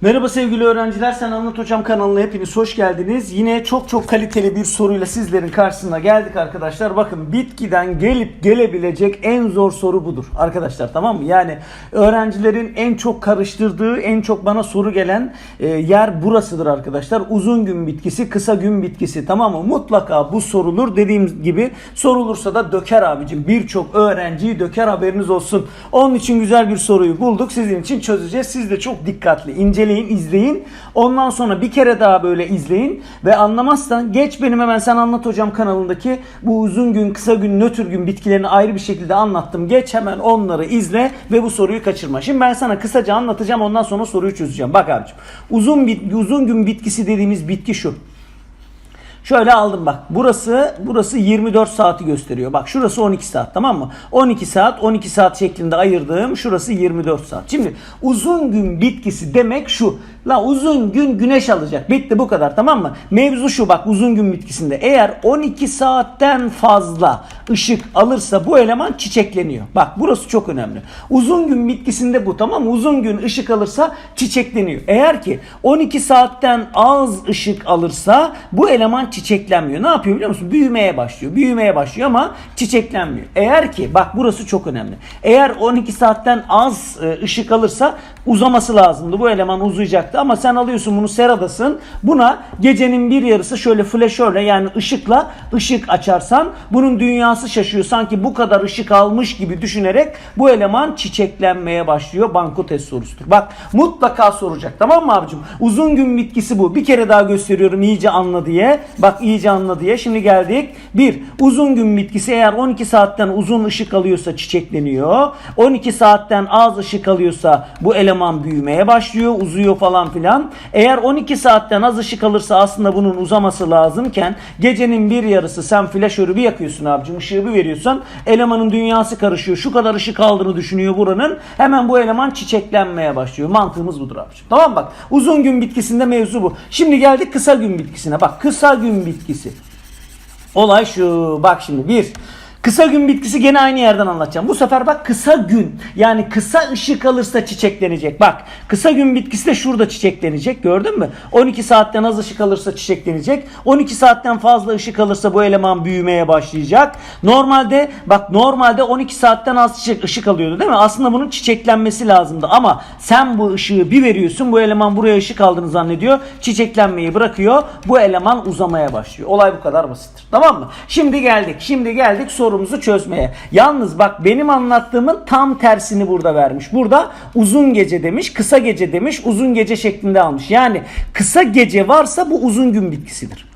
Merhaba sevgili öğrenciler, Sen Anlat Hocam kanalına hepiniz hoş geldiniz. Yine çok çok kaliteli bir soruyla sizlerin karşısına geldik arkadaşlar. Bakın bitkiden gelip gelebilecek en zor soru budur arkadaşlar tamam mı? Yani öğrencilerin en çok karıştırdığı, en çok bana soru gelen e, yer burasıdır arkadaşlar. Uzun gün bitkisi, kısa gün bitkisi tamam mı? Mutlaka bu sorulur. Dediğim gibi sorulursa da döker abicim. Birçok öğrenciyi döker haberiniz olsun. Onun için güzel bir soruyu bulduk. Sizin için çözeceğiz. Siz de çok dikkatli inceleyin, izleyin. Ondan sonra bir kere daha böyle izleyin ve anlamazsan geç benim hemen sen anlat hocam kanalındaki bu uzun gün, kısa gün, nötr gün bitkilerini ayrı bir şekilde anlattım. Geç hemen onları izle ve bu soruyu kaçırma. Şimdi ben sana kısaca anlatacağım ondan sonra soruyu çözeceğim. Bak abicim. Uzun bit uzun gün bitkisi dediğimiz bitki şu. Şöyle aldım bak. Burası burası 24 saati gösteriyor. Bak şurası 12 saat tamam mı? 12 saat 12 saat şeklinde ayırdığım şurası 24 saat. Şimdi uzun gün bitkisi demek şu. La uzun gün güneş alacak. Bitti bu kadar tamam mı? Mevzu şu bak uzun gün bitkisinde. Eğer 12 saatten fazla ışık alırsa bu eleman çiçekleniyor. Bak burası çok önemli. Uzun gün bitkisinde bu tamam mı? Uzun gün ışık alırsa çiçekleniyor. Eğer ki 12 saatten az ışık alırsa bu eleman çiçeklenmiyor. Ne yapıyor biliyor musun? Büyümeye başlıyor. Büyümeye başlıyor ama çiçeklenmiyor. Eğer ki bak burası çok önemli. Eğer 12 saatten az e, ışık alırsa uzaması lazımdı. Bu eleman uzayacaktı ama sen alıyorsun bunu seradasın. Buna gecenin bir yarısı şöyle flaşörle yani ışıkla ışık açarsan bunun dünyası şaşıyor. Sanki bu kadar ışık almış gibi düşünerek bu eleman çiçeklenmeye başlıyor. Banko test sorusudur. Bak mutlaka soracak tamam mı abicim? Uzun gün bitkisi bu. Bir kere daha gösteriyorum iyice anla diye. Bak iyice anla diye. Şimdi geldik. Bir, uzun gün bitkisi eğer 12 saatten uzun ışık alıyorsa çiçekleniyor. 12 saatten az ışık alıyorsa bu eleman büyümeye başlıyor. Uzuyor falan filan. Eğer 12 saatten az ışık alırsa aslında bunun uzaması lazımken gecenin bir yarısı sen flaşörü bir yakıyorsun abicim. ışığı bir veriyorsun. Elemanın dünyası karışıyor. Şu kadar ışık aldığını düşünüyor buranın. Hemen bu eleman çiçeklenmeye başlıyor. Mantığımız budur abicim. Tamam bak. Uzun gün bitkisinde mevzu bu. Şimdi geldik kısa gün bitkisine. Bak kısa gün bitkisi. Olay şu. Bak şimdi bir. Kısa gün bitkisi gene aynı yerden anlatacağım. Bu sefer bak kısa gün. Yani kısa ışık alırsa çiçeklenecek. Bak kısa gün bitkisi de şurada çiçeklenecek. Gördün mü? 12 saatten az ışık alırsa çiçeklenecek. 12 saatten fazla ışık alırsa bu eleman büyümeye başlayacak. Normalde bak normalde 12 saatten az çiçek ışık alıyordu değil mi? Aslında bunun çiçeklenmesi lazımdı. Ama sen bu ışığı bir veriyorsun. Bu eleman buraya ışık aldığını zannediyor. Çiçeklenmeyi bırakıyor. Bu eleman uzamaya başlıyor. Olay bu kadar basittir. Tamam mı? Şimdi geldik. Şimdi geldik sorumuzu çözmeye. Yalnız bak benim anlattığımın tam tersini burada vermiş. Burada uzun gece demiş, kısa gece demiş, uzun gece şeklinde almış. Yani kısa gece varsa bu uzun gün bitkisidir.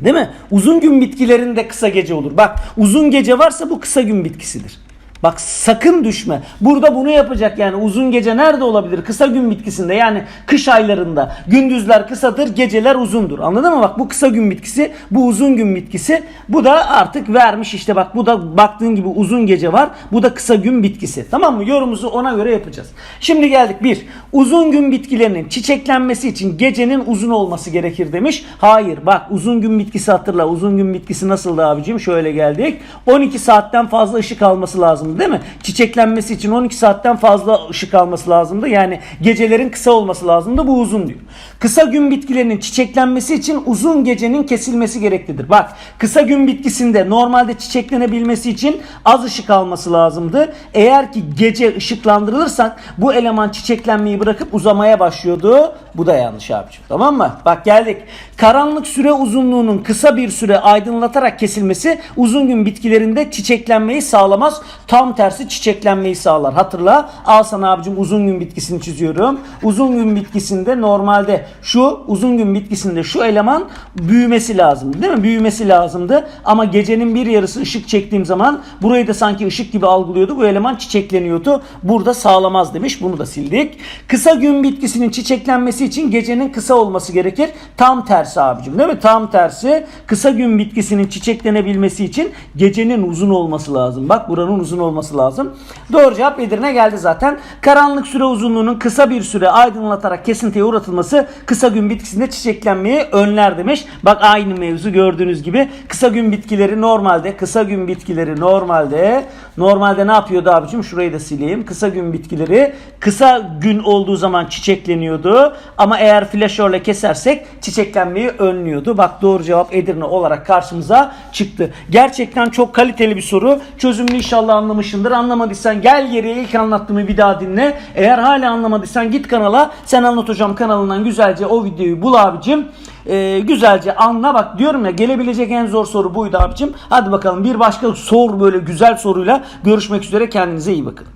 Değil mi? Uzun gün bitkilerinde kısa gece olur. Bak uzun gece varsa bu kısa gün bitkisidir. Bak sakın düşme. Burada bunu yapacak yani uzun gece nerede olabilir? Kısa gün bitkisinde yani kış aylarında. Gündüzler kısadır, geceler uzundur. Anladın mı? Bak bu kısa gün bitkisi, bu uzun gün bitkisi. Bu da artık vermiş işte bak bu da baktığın gibi uzun gece var. Bu da kısa gün bitkisi. Tamam mı? Yorumumuzu ona göre yapacağız. Şimdi geldik bir. Uzun gün bitkilerinin çiçeklenmesi için gecenin uzun olması gerekir demiş. Hayır bak uzun gün bitkisi hatırla. Uzun gün bitkisi nasıldı abicim? Şöyle geldik. 12 saatten fazla ışık alması lazım değil mi? Çiçeklenmesi için 12 saatten fazla ışık alması lazımdı. Yani gecelerin kısa olması lazımdı. Bu uzun diyor. Kısa gün bitkilerinin çiçeklenmesi için uzun gecenin kesilmesi gereklidir. Bak kısa gün bitkisinde normalde çiçeklenebilmesi için az ışık alması lazımdı. Eğer ki gece ışıklandırılırsak bu eleman çiçeklenmeyi bırakıp uzamaya başlıyordu. Bu da yanlış abicim. Tamam mı? Bak geldik. Karanlık süre uzunluğunun kısa bir süre aydınlatarak kesilmesi uzun gün bitkilerinde çiçeklenmeyi sağlamaz. Tam tersi çiçeklenmeyi sağlar. Hatırla. Al sana abicim uzun gün bitkisini çiziyorum. Uzun gün bitkisinde normalde şu uzun gün bitkisinde şu eleman büyümesi lazım. Değil mi? Büyümesi lazımdı. Ama gecenin bir yarısı ışık çektiğim zaman burayı da sanki ışık gibi algılıyordu. Bu eleman çiçekleniyordu. Burada sağlamaz demiş. Bunu da sildik. Kısa gün bitkisinin çiçeklenmesi için gecenin kısa olması gerekir. Tam tersi abicim değil mi? Tam tersi. Kısa gün bitkisinin çiçeklenebilmesi için gecenin uzun olması lazım. Bak buranın uzun olması lazım. Doğru cevap Edirne geldi zaten. Karanlık süre uzunluğunun kısa bir süre aydınlatarak kesintiye uğratılması kısa gün bitkisinde çiçeklenmeyi önler demiş. Bak aynı mevzu gördüğünüz gibi. Kısa gün bitkileri normalde kısa gün bitkileri normalde normalde ne yapıyordu abicim? Şurayı da sileyim. Kısa gün bitkileri kısa gün olduğu zaman çiçekleniyordu. Ama eğer flaşörle kesersek çiçeklenmeyi önlüyordu. Bak doğru cevap Edirne olarak karşımıza çıktı. Gerçekten çok kaliteli bir soru. Çözümünü inşallah anlamışsındır. Anlamadıysan gel geriye ilk anlattığımı bir daha dinle. Eğer hala anlamadıysan git kanala. Sen Anlat Hocam kanalından güzelce o videoyu bul abicim. Ee, güzelce anla bak diyorum ya gelebilecek en zor soru buydu abicim. Hadi bakalım bir başka sor böyle güzel soruyla görüşmek üzere kendinize iyi bakın.